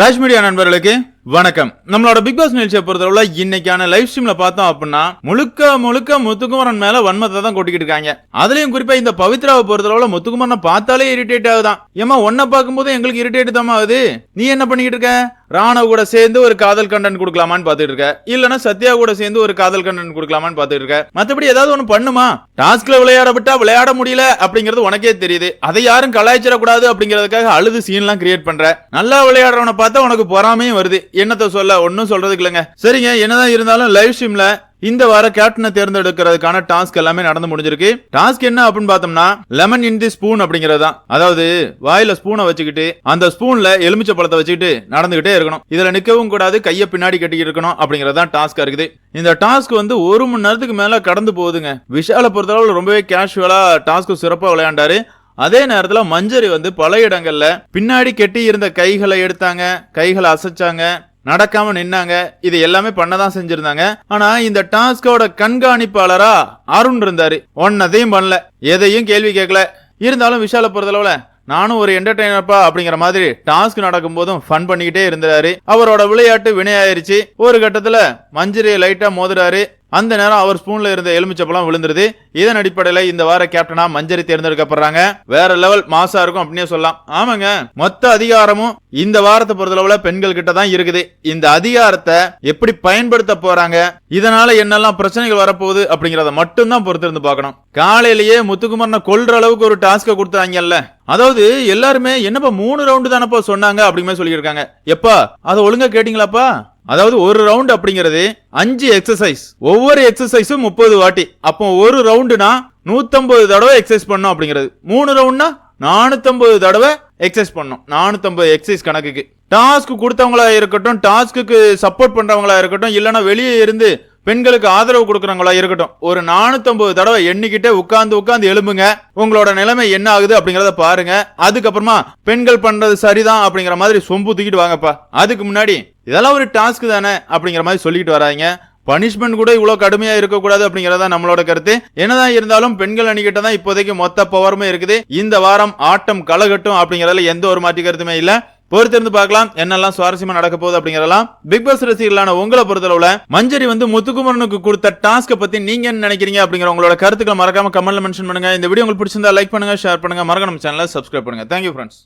Raj media நண்பர்களுக்கு வணக்கம். நம்மளோட பிக் பாஸ் நிகழ்ச்சியை பொறுத்தளவுல இன்னைக்கான லைவ் ஸ்ட்ரீம்ல பார்த்தோம் அப்படின்னா முழுக்க முழுக்க முத்துக்குமரன் மேல வன்மத்தை தான் கொட்டிக்கிட்டு இருக்காங்க. அதுலயும் குறிப்பா இந்த பவித்ராவை பொறுத்தளவுல முத்துக்குமரனை பார்த்தாலே இரிட்டேட் ஆகுதான். ஏமா உன்னை பார்க்கும்போது எங்களுக்கு இரிட்டேட் தான் ஆகுது? நீ என்ன பண்ணிக்கிட்டு இருக்க? ராணவ கூட சேர்ந்து ஒரு காதல் கண்டென்ட் கொடுக்கலாமான்னு பாத்துட்டு இருக்க. இல்லனா சத்யா கூட சேர்ந்து ஒரு காதல் கண்டென்ட் கொடுக்கலாமான்னு பாத்துட்டு இருக்க. மத்தபடி ஏதாவது ஒண்ணு பண்ணுமா? டாஸ்க்ல விளையாட விட்டா விளையாட முடியல அப்படிங்கிறது உனக்கே தெரியுது. அதை யாரும் கலாய்ச்சிடக்கூடாது அப்படிங்கிறதுக்காக அழுது சீன்லாம் கிரியேட் பண்ற. நல்லா விளையாடுறவனை பார்த்தா உனக்கு பொறாமையும் வருது. என்னத்த சொல்ல? ஒன்னும் சொல்றதுக்கு இல்லைங்க. சரிங்க என்னதான் இருந்தாலும் லைவ் ஸ்ட்ரீம்ல இந்த வார கேப்டனை தேர்ந்தெடுக்கிறதுக்கான டாஸ்க் எல்லாமே நடந்து முடிஞ்சிருக்கு. டாஸ்க் என்ன அப்படின்னு பார்த்தோம்னா லெமன் இன் தி ஸ்பூன் அப்படிங்கிறது தான். அதாவது வாயில ஸ்பூனை வச்சுக்கிட்டு அந்த ஸ்பூன்ல எலுமிச்சை பழத்தை வச்சுக்கிட்டு நடந்துகிட்டே இருக்கணும். இதுல நிக்கவும் கூடாது கையை பின்னாடி கட்டிக்கிட்டு இருக்கணும் அப்படிங்கிறது தான் இருக்குது. இந்த டாஸ்க் வந்து ஒரு மணி நேரத்துக்கு மேல கடந்து போகுதுங்க. விஷாலை பொறுத்தளவு ரொம்பவே கேஷுவலா டாஸ்க் சிறப்பா விளையாண்டாரு. அதே நேரத்துல மஞ்சரி வந்து பல இடங்கள்ல பின்னாடி கெட்டி இருந்த கைகளை எடுத்தாங்க கைகளை அசைச்சாங்க நடக்காம நின்னாங்க. இது எல்லாமே பண்ணதான் செஞ்சிருந்தாங்க. ஆனா இந்த டாஸ்கோட கண்காணிப்பாளரா அருண் இருந்தாரு. ஒன்னதையும் பண்ணல. எதையும் கேள்வி கேட்கல. இருந்தாலும் விஷால பொறுத்தளவுல நானும் ஒரு என்டர்டைனர்ப்பா அப்படிங்கிற மாதிரி டாஸ்க் நடக்கும் போதும் ஃபன் பண்ணிக்கிட்டே இருந்தாரு அவரோட விளையாட்டு வினையாயிருச்சு. ஒரு கட்டத்துல மஞ்சரியை லைட்டா மோதுறாரு. அந்த நேரம் அவர் ஸ்பூன்ல இருந்த எலுமிச்சப்பழம் விழுந்துருது. இதன் அடிப்படையில இந்த வார கேப்டனா மஞ்சரி தேர்ந்தெடுக்கப்படுறாங்க. வேற லெவல் மாசா இருக்கும் அப்படின்னே சொல்லலாம். ஆமாங்க. மொத்த அதிகாரமும் இந்த வாரத்தை பொறுத்தளவுல பெண்கள் கிட்ட தான் இருக்குது. இந்த அதிகாரத்தை எப்படி பயன்படுத்த போறாங்க? இதனால என்னெல்லாம் பிரச்சனைகள் வரப்போகுது அப்படிங்கறத மட்டும்தான் பொறுத்திருந்து பார்க்கணும். காலையிலேயே முத்துக்குமரனை கொல்ற அளவுக்கு ஒரு டாஸ்க கொடுத்தாங்கல்ல அதாவது எல்லாருமே என்னப்பா மூணு ரவுண்டு தானப்பா சொன்னாங்க அப்படிங்கிற சொல்லியிருக்காங்க. எப்பா அதை ஒழுங்கா கேட்டீங்களாப்பா? அதாவது ஒரு ரவுண்ட் அப்படிங்கிறது அஞ்சு எக்ஸசைஸ் ஒவ்வொரு எக்ஸசைஸும் முப்பது வாட்டி. அப்போ ஒரு ரவுண்டுனா நூத்தம்பது தடவை எக்ஸசைஸ் பண்ணும் அப்படிங்கிறது. மூணு ரவுண்ட்னா நானூத்தம்பது தடவை எக்ஸசைஸ் பண்ணும். நானூத்தம்பது எக்ஸசைஸ் கணக்குக்கு. டாஸ்க் கொடுத்தவங்களா இருக்கட்டும் டாஸ்க்கு சப்போர்ட் பண்றவங்களா இருக்கட்டும் இல்லைன்னா வெளியே இருந்து பெண்களுக்கு ஆதரவு கொடுக்குறவங்களா இருக்கட்டும் ஒரு நானூத்தம்பது தடவை எண்ணிக்கிட்டே உட்காந்து உட்காந்து எழும்புங்க. உங்களோட நிலைமை என்ன ஆகுது அப்படிங்கறத பாருங்க. அதுக்கப்புறமா பெண்கள் பண்றது சரிதான் அப்படிங்கிற மாதிரி சொம்பு தூக்கிட்டு வாங்கப்பா. அதுக்கு முன்னாடி இதெல்லாம் ஒரு டாஸ்க் தானே அப்படிங்கிற மாதிரி சொல்லிட்டு வராங்க. பனிஷ்மெண்ட் கூட இவ்வளோ கடுமையாக இருக்கக்கூடாது அப்படிங்கறதா நம்மளோட கருத்து. என்னதான் இருந்தாலும் பெண்கள் அணிகிட்ட தான் இப்போதைக்கு மொத்த பவருமே இருக்குது. இந்த வாரம் ஆட்டம் கலகட்டும் அப்படிங்கிறதுல எந்த ஒரு மாற்றி கருத்துமே இல்லை. பொறுத்திருந்து பார்க்கலாம். என்னெல்லாம் சுவாரஸ்யமா நடக்க போகுது அப்படிங்கறதெல்லாம் பிக் பாஸ் ரசிகர்களான உங்களை பொறுத்தளவுல மஞ்சரி வந்து முத்துக்குமரனுக்கு கொடுத்த டாஸ்க பத்தி நீங்க என்ன நினைக்கிறீங்க அப்படிங்கிற உங்களோட கருத்துக்களை மறக்காம கமெண்ட்ல மென்ஷன் பண்ணுங்க. இந்த வீடியோ உங்களுக்கு பிடிச்சிருந்தா லைக் பண்ணுங்க ஷேர் பண்ணுங்க. மறக்காம சேனலை சப்ஸ்கிரைப் பண்ணுங்க. Thank you friends